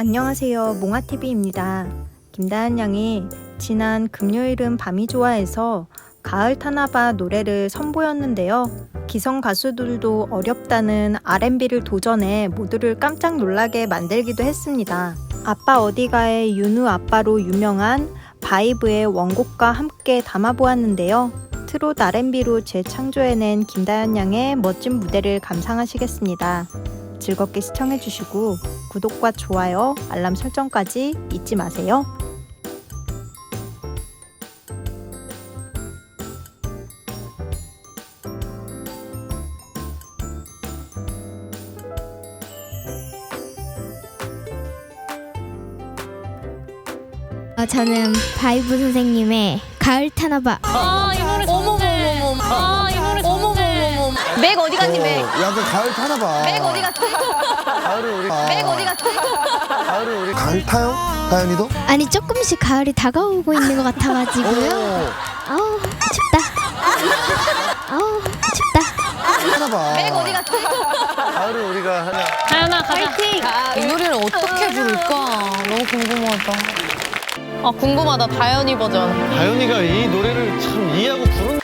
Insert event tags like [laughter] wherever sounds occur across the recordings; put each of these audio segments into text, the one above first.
안녕하세요. 몽아TV입니다. 김다한 양이 지난 금요일은 밤이 좋아해서 가을 타나바 노래를 선보였는데요. 기성 가수들도 어렵다는 R&B를 도전해 모두를 깜짝 놀라게 만들기도 했습니다. 아빠 어디가의 윤우 아빠로 유명한 바이브의 원곡과 함께 담아보았는데요. 트롯 R&B로 재창조해낸 김다현 양의 멋진 무대를 감상하시겠습니다. 즐겁게 시청해주시고 구독과 좋아요, 알람 설정까지 잊지 마세요. 어, 저는 바이브 선생님의 가을 타나봐 아, 이 노래 어머머머머. 아. 맥 어디 갔니, 맥? 어, 약간 가을 타나 봐. 맥 어디 갔지? 가을을 우리 맥 어디 갔지? 가을을 우리 가을 타요? 다현이도? 아니 조금씩 가을이 다가오고 있는 것 같아가지고요 오, 아우 춥다 아우 춥다 타나 봐. 맥 어디 갔지? 가을을 우리가 하나. 다현아, 가자. 이 노래를 어떻게 부를까? 너무 궁금하다. 아, 궁금하다. 다현이 버전. 다현이가 이 노래를 참 이해하고 부른. 와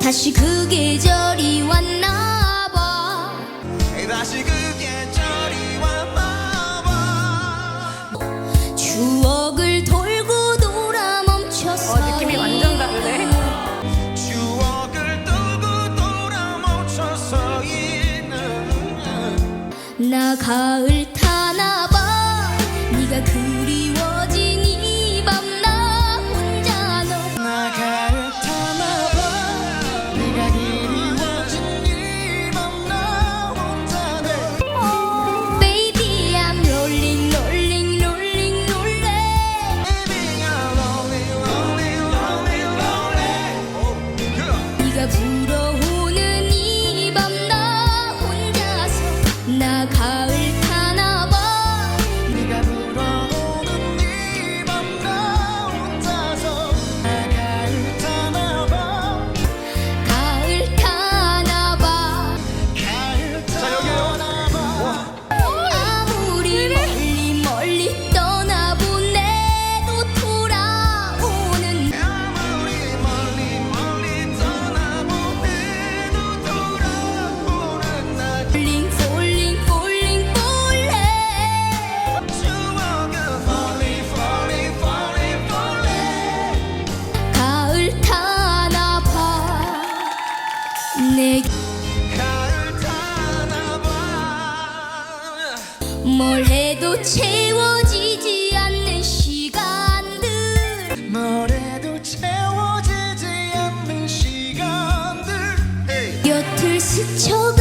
다시 그 계절이 왔나 봐 다시 그 계절이 왔나 봐. 추억을 돌고 돌아 멈췄어 느낌이 완전 다르네. 추억을 두고 돌아 멈춰서 있는. 나 가을 내 뭘 해도 채워지지 않는 시간들 뭐래도 채워지지 않는 시간들. 곁을 스쳐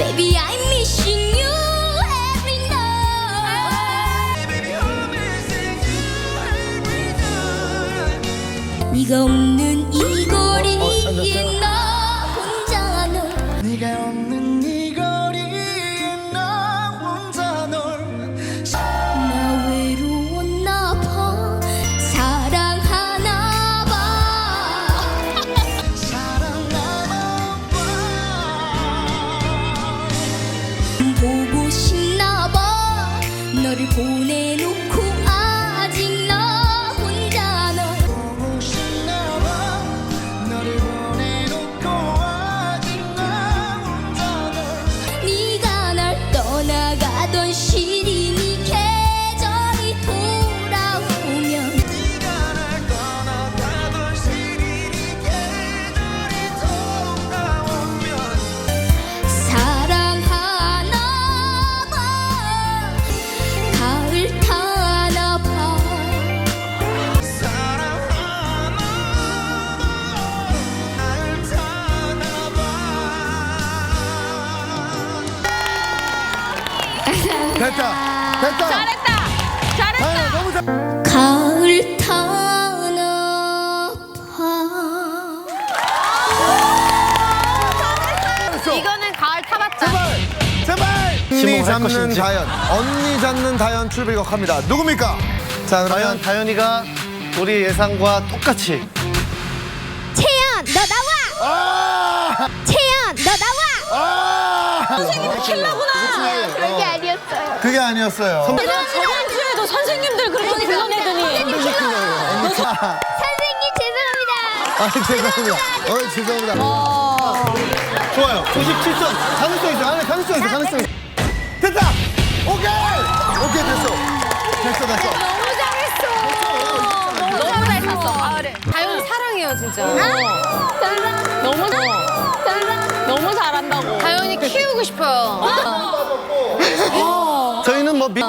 Baby I'm missing you 네가 없는 이 거리에 나 혼자 널 네가 없는 이 거리에 나 혼자 널나 외로웠나 봐 [laughs] 사랑하나 봐. 사랑하나 보고 싶나 봐. 너를 보내놓고 떠나 됐다. 됐다. 잘했다. 잘했다. 다현아, 너무 잘. 가을 타나 봐 잘했어. 이거는 가을 타봤자. 제발. 제발. 언니 잡는 다현. 언니 잡는 다현 출발곡 합니다. 누굽니까? 자, 그러면 과연 다현이가 우리 예상과 똑같이 채연 너 나와 아! 채연 너 나와 아! 킬러구나. 그런 게 아니었어요 그게 아니었어요. 저번 주에도 선생님들 그렇게 불러내더니. 선생님 죄송합니다 아, 죄송합니다. 어, 죄송합니다. 좋아요. 97점. 가능성 있어. 안에 가능성 있어. 가능성 있어. 됐다. 오케이. 오케이 됐어. 됐어 됐어. 너무 잘 탔어. 가을에. 다현이 사랑해요 진짜. 너무 너무 잘한다고. 다현이 키우고 싶어요. 저희는 뭐 미,